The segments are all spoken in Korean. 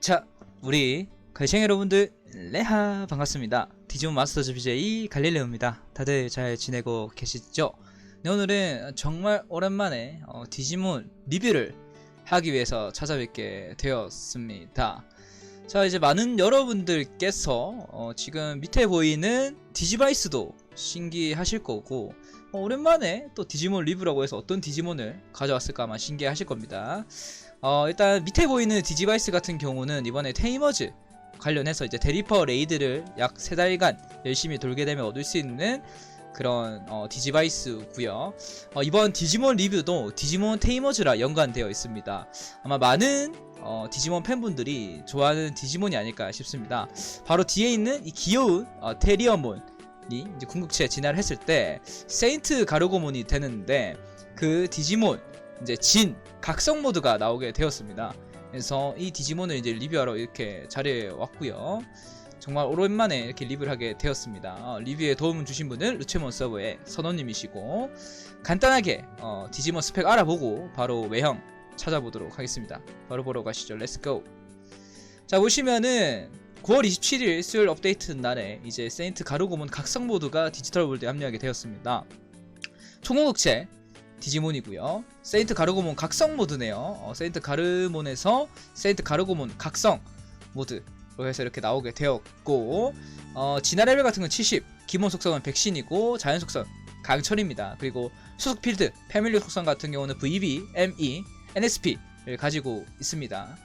자, 우리 걸생 여러분들 레하 반갑습니다. 디지몬 마스터즈 BJ 갈릴레오입니다. 다들 잘 지내고 계시죠? 네, 오늘은 정말 오랜만에 어, 디지몬 리뷰를 하기 위해서 찾아뵙게 되었습니다. 자, 이제 많은 여러분들께서 어, 지금 밑에 보이는 디지바이스도 신기하실 거고 어, 오랜만에 또 디지몬 리뷰라고 해서 어떤 디지몬을 가져왔을까 아마 신기하실 겁니다. 어, 일단 밑에 보이는 디지바이스 같은 경우는 이번에 테이머즈 관련해서 이제 대리퍼 레이드를 약 3달간 열심히 돌게 되면 얻을 수 있는 그런 어, 디지바이스고요. 어, 이번 디지몬 리뷰도 디지몬 테이머즈라 연관되어 있습니다. 아마 많은 어, 디지몬 팬분들이 좋아하는 디지몬이 아닐까 싶습니다. 바로 뒤에 있는 이 귀여운 어, 테리어몬이 이제 궁극체에 진화를 했을 때 세인트 가르고몬이 되는데 그 디지몬 이제 진 각성 모드가 나오게 되었습니다. 그래서 이 디지몬을 이제 리뷰하러 이렇게 자리에 왔고요. 정말 오랜만에 이렇게 리뷰를 하게 되었습니다. 어, 리뷰에 도움을 주신 분은 루체몬 서버의 선호님이시고 간단하게 어, 디지몬 스펙 알아보고 바로 외형 찾아보도록 하겠습니다. 바로 보러 가시죠. 렛츠고. 자 보시면은 9월 27일 수요일 업데이트 날에 이제 세인트 가르고몬 각성 모드가 디지털 월드에 합류하게 되었습니다. 총공극체 디지몬이고요. 세인트 가르고몬 각성 모드네요. 어, 세인트 가르몬에서 세인트 가르고몬 각성 모드로 해서 이렇게 나오게 되었고 어, 진화 레벨 같은 건 70, 기본 속성은 백신이고 자연 속성 강철입니다. 그리고 수속 필드, 패밀리 속성 같은 경우는 VB, ME, NSP를 가지고 있습니다.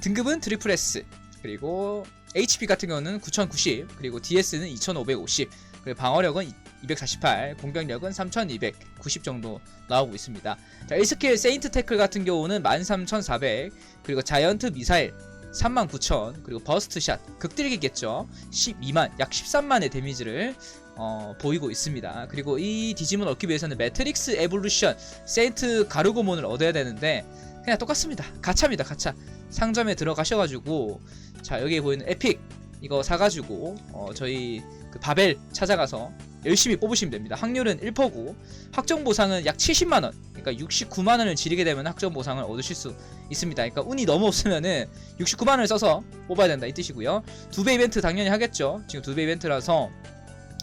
등급은 트리플 S 그리고 HP 같은 경우는 9090 그리고 DS는 2550 그리고 방어력은 248, 공격력은 3290 정도 나오고 있습니다. 자, 1스킬 세인트 태클 같은 경우는 13400, 그리고 자이언트 미사일 39000, 그리고 버스트 샷, 극딜기겠죠. 12만, 약 13만의 데미지를 어, 보이고 있습니다. 그리고 이 디지몬 얻기 위해서는 매트릭스 에볼루션 세인트 가르고몬을 얻어야 되는데 그냥 똑같습니다. 가차입니다. 가차. 상점에 들어가셔가지고 자 여기 보이는 에픽 이거 사가지고 어, 저희 그 바벨 찾아가서 열심히 뽑으시면 됩니다. 확률은 1%고 확정 보상은 약 70만 원. 그러니까 69만 원을 지르게 되면 확정 보상을 얻으실 수 있습니다. 그러니까 운이 너무 없으면은 69만 원을 써서 뽑아야 된다 이 뜻이고요. 두 배 이벤트 당연히 하겠죠. 지금 두 배 이벤트라서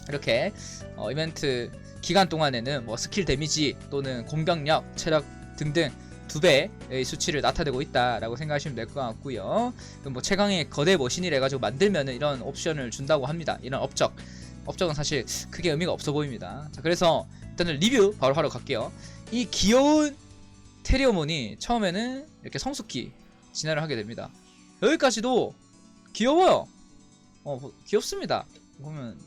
이렇게 어, 이벤트 기간 동안에는 뭐 스킬 데미지 또는 공격력, 체력 등등 두 배의 수치를 나타내고 있다라고 생각하시면 될 것 같고요. 뭐 최강의 거대 머신이라 해가지고 만들면은 이런 옵션을 준다고 합니다. 이런 업적. 업적은 사실 크게 의미가 없어 보입니다. 자, 그래서 일단은 리뷰 바로 하러 갈게요. 이 귀여운 테리오몬이 처음에는 이렇게 성숙기 진화를 하게 됩니다. 여기까지도 귀여워요. 어, 뭐, 귀엽습니다. 보면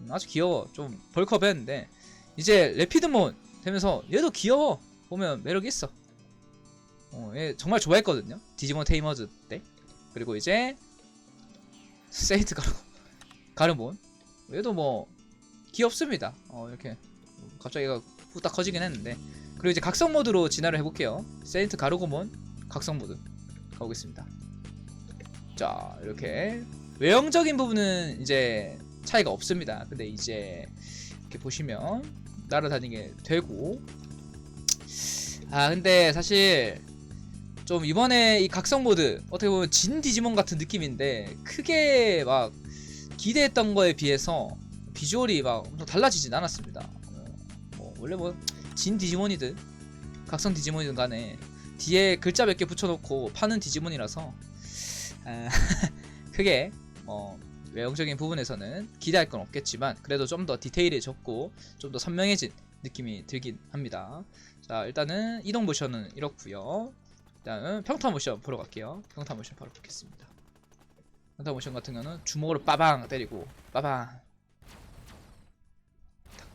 음, 아주 귀여워. 좀 벌크업했는데 이제 레피드몬 되면서 얘도 귀여워. 보면 매력 있어. 어, 얘 정말 좋아했거든요. 디지몬 테이머즈 때. 그리고 이제 세이트 가르 가르몬. 얘도 뭐 귀엽습니다. 어, 이렇게 갑자기 얘가 후딱 커지긴 했는데. 그리고 이제 각성 모드로 진화를 해볼게요. 세인트 가르고몬 각성 모드 가보겠습니다. 자, 이렇게 외형적인 부분은 이제 차이가 없습니다. 근데 이제 이렇게 보시면 날아다니게 되고 아 근데 사실 좀 이번에 이 각성 모드 어떻게 보면 진 디지몬 같은 느낌인데 크게 막 기대했던 거에 비해서 비주얼이 막 엄청 달라지진 않았습니다. 어, 뭐 원래 뭐 진 디지몬이든 각성 디지몬이든 간에 뒤에 글자 몇 개 붙여놓고 파는 디지몬이라서 아, 크게 뭐 외형적인 부분에서는 기대할 건 없겠지만 그래도 좀 더 디테일해졌고 좀 더 선명해진 느낌이 들긴 합니다. 자 일단은 이동 모션은 이렇고요. 일단은 평타 모션 보러 갈게요. 평타 모션 바로 보겠습니다. 평타 모션 같은 경우는 주먹으로 빠방 때리고 빠방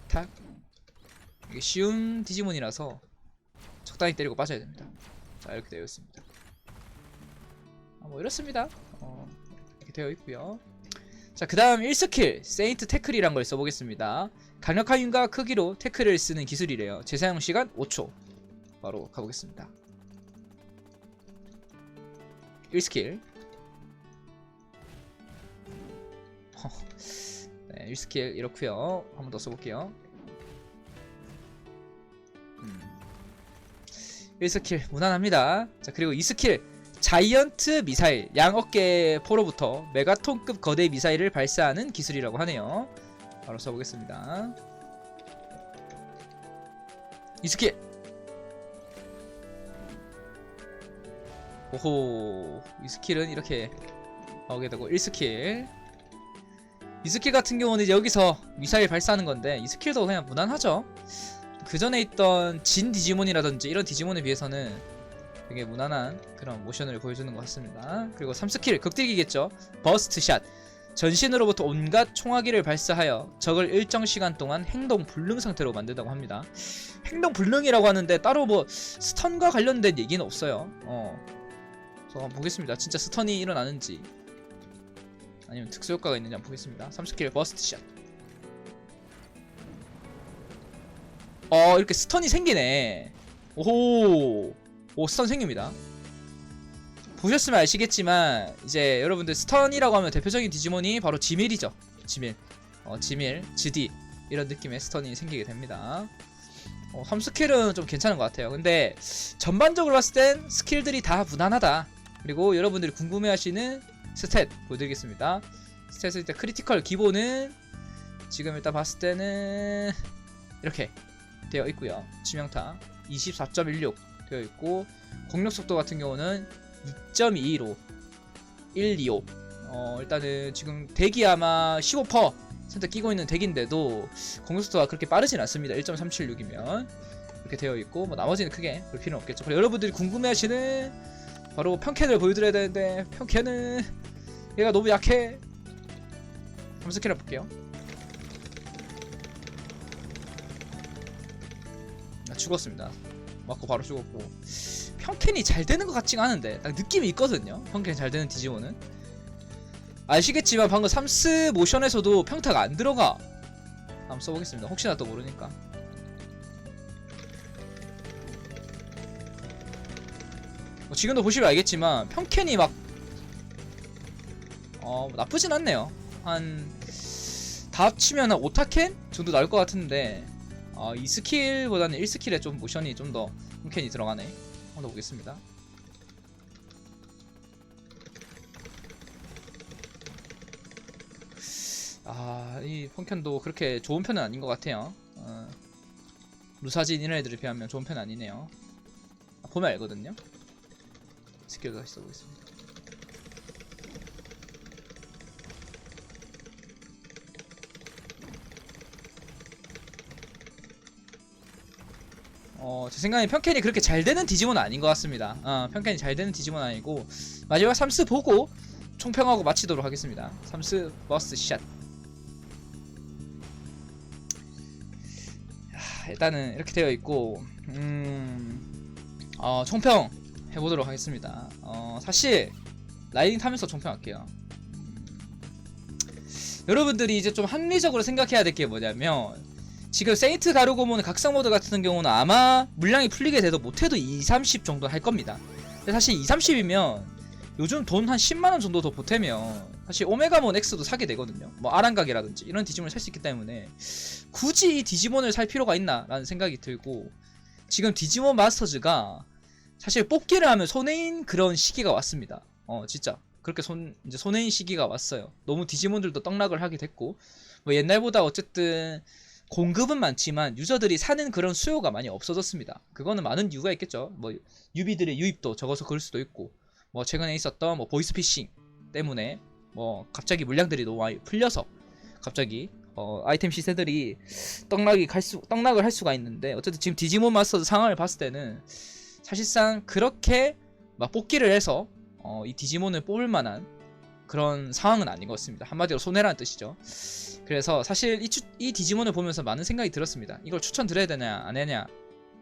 탁탁 이게 쉬운 디지몬이라서 적당히 때리고 빠져야 됩니다. 자 이렇게 되어 있습니다. 아, 뭐 이렇습니다. 어, 이렇게 되어 있고요. 자, 그 다음 1스킬, 세인트 태클이란 걸 써보겠습니다. 강력한 힘과 크기로 태클을 쓰는 기술이래요. 재사용 시간 5초. 바로 가보겠습니다. 1스킬. 네, 1스킬 이렇고요. 한 번 더 써볼게요. 음. 1스킬 무난합니다. 자, 그리고 2스킬 자이언트 미사일 양 어깨 포로부터 메가톤급 거대 미사일을 발사하는 기술이라고 하네요. 바로 써보겠습니다. 이 스킬 오호 이 스킬은 이렇게 나오게 되고 1스킬 이 스킬 같은 경우는 이제 여기서 미사일 발사하는 건데 이 스킬도 그냥 무난하죠. 그 전에 있던 진 디지몬이라든지 이런 디지몬에 비해서는 되게 무난한 그런 모션을 보여주는 것 같습니다. 그리고 3스킬 극딜기겠죠. 버스트 샷. 전신으로부터 온갖 총화기를 발사하여 적을 일정 시간 동안 행동 불능 상태로 만든다고 합니다. 행동 불능이라고 하는데 따로 뭐 스턴과 관련된 얘기는 없어요. 어. 그래서 한번 보겠습니다. 진짜 스턴이 일어나는지 아니면 특수 효과가 있는지 한번 보겠습니다. 3스킬 버스트 샷. 어 이렇게 스턴이 생기네. 오호 오 스턴 생깁니다. 보셨으면 아시겠지만 이제 여러분들 스턴이라고 하면 대표적인 디지몬이 바로 지밀이죠. 지밀, 어 지밀, 지디 이런 느낌의 스턴이 생기게 됩니다. 어, 3스킬은 좀 괜찮은 것 같아요. 근데 전반적으로 봤을 땐 스킬들이 다 무난하다. 그리고 여러분들이 궁금해하시는 스탯 보여드리겠습니다. 스탯을 일단 크리티컬 기본은 지금 일단 봤을 때는 이렇게 되어 있고요. 치명타 24.16 되어 있고 공격 속도 같은 경우는 2.22로 125. 어 일단은 지금 대기 아마 15% 센터 끼고 있는 덱인데도 공격 속도가 그렇게 빠르진 않습니다. 1.376이면 이렇게 되어 있고 뭐 나머지는 크게 볼 필요는 없겠죠. 그리고 여러분들이 궁금해하시는 바로 평캔을 보여드려야 되는데 평캔은 얘가 너무 약해. 한번 스킬 해볼게요. 아, 죽었습니다. 맞고 바로 죽었고 평캔이 잘 되는 것 같지가 않은데 딱 느낌이 있거든요. 평캔 잘 되는 디지몬은 아시겠지만 방금 삼스 모션에서도 평타가 안 들어가. 한번 써보겠습니다. 혹시나 또 모르니까. 지금도 보시면 알겠지만 평캔이 막 어, 나쁘진 않네요. 한 다 합치면 한 5타캔 정도 나올 것 같은데 어, 이 스킬보다는 1스킬에 좀 모션이 좀더 평캔이 들어가네. 한번 보겠습니다. 아, 이 펑캔도 그렇게 좋은 편은 아닌 것 같아요. 어, 루사진 이런 애들에 비하면 좋은 편은 아니네요. 아, 보면 알거든요. 스킬 다시 써보겠습니다. 어, 제 생각에 평캔이 그렇게 잘 되는 디지몬은 아닌 것 같습니다. 어, 평캔이 잘 되는 디지몬 아니고 마지막 삼스 보고 총평하고 마치도록 하겠습니다. 삼스 버스 샷. 야, 일단은 이렇게 되어 있고, 음, 어, 총평 해보도록 하겠습니다. 어, 사실 라이딩 타면서 총평할게요. 여러분들이 이제 좀 합리적으로 생각해야 될 게 뭐냐면 지금 세인트 가르고몬 각성 모드 같은 경우는 아마 물량이 풀리게 돼도 못해도 2, 30 정도 할 겁니다. 근데 사실 2, 30이면 요즘 돈 한 10만원 정도 더 보태면 사실 오메가몬 X도 사게 되거든요. 뭐 아란각이라든지 이런 디지몬을 살 수 있기 때문에 굳이 이 디지몬을 살 필요가 있나 라는 생각이 들고 지금 디지몬 마스터즈가 사실 뽑기를 하면 손해인 그런 시기가 왔습니다. 어 진짜 그렇게 손 이제 손해인 시기가 왔어요. 너무 디지몬들도 떡락을 하게 됐고 뭐 옛날보다 어쨌든 공급은 많지만 유저들이 사는 그런 수요가 많이 없어졌습니다. 그거는 많은 이유가 있겠죠. 뭐 유비들의 유입도 적어서 그럴 수도 있고 뭐 최근에 있었던 뭐 보이스피싱 때문에 뭐 갑자기 물량들이 너무 많이 풀려서 갑자기 어, 아이템 시세들이 떡락이 갈 수, 떡락을 할 수가 있는데 어쨌든 지금 디지몬 마스터 상황을 봤을 때는 사실상 그렇게 막 뽑기를 해서 어, 이 디지몬을 뽑을 만한 그런 상황은 아닌 것 같습니다. 한마디로 손해라는 뜻이죠. 그래서 사실 이, 추, 이 디지몬을 보면서 많은 생각이 들었습니다. 이걸 추천드려야 되냐 안 해냐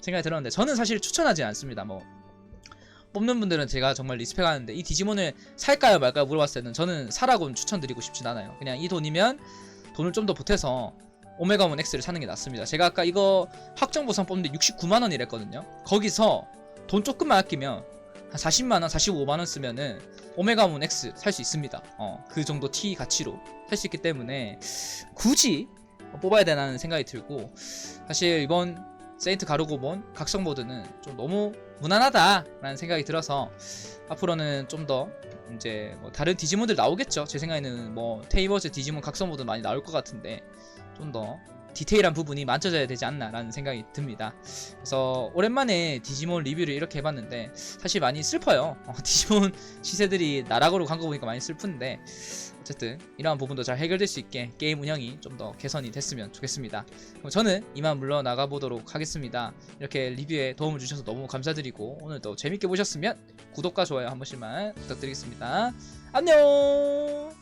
생각이 들었는데 저는 사실 추천하지 않습니다. 뭐 뽑는 분들은 제가 정말 리스펙하는데 이 디지몬을 살까요 말까요 물어봤을 때는 저는 사라고는 추천드리고 싶진 않아요. 그냥 이 돈이면 돈을 좀 더 보태서 오메가몬 X를 사는 게 낫습니다. 제가 아까 이거 확정 보상 뽑는데 69만 원이랬거든요. 거기서 돈 조금만 아끼면 한 40만 원, 45만 원 쓰면은 오메가몬 X 살 수 있습니다. 어, 그 정도 T 가치로 살 수 있기 때문에 굳이 뽑아야 되나는 생각이 들고 사실 이번 세인트 가르고본 각성 모드는 좀 너무 무난하다라는 생각이 들어서 앞으로는 좀 더 이제 뭐 다른 디지몬들 나오겠죠. 제 생각에는 뭐 테이버즈 디지몬 각성 모드 많이 나올 것 같은데 좀더 디테일한 부분이 만져져야 되지 않나라는 생각이 듭니다. 그래서 오랜만에 디지몬 리뷰를 이렇게 해봤는데 사실 많이 슬퍼요. 어, 디지몬 시세들이 나락으로 간 거 보니까 많이 슬픈데 어쨌든 이러한 부분도 잘 해결될 수 있게 게임 운영이 좀 더 개선이 됐으면 좋겠습니다. 그럼 저는 이만 물러나가 보도록 하겠습니다. 이렇게 리뷰에 도움을 주셔서 너무 감사드리고 오늘도 재밌게 보셨으면 구독과 좋아요 한 번씩만 부탁드리겠습니다. 안녕!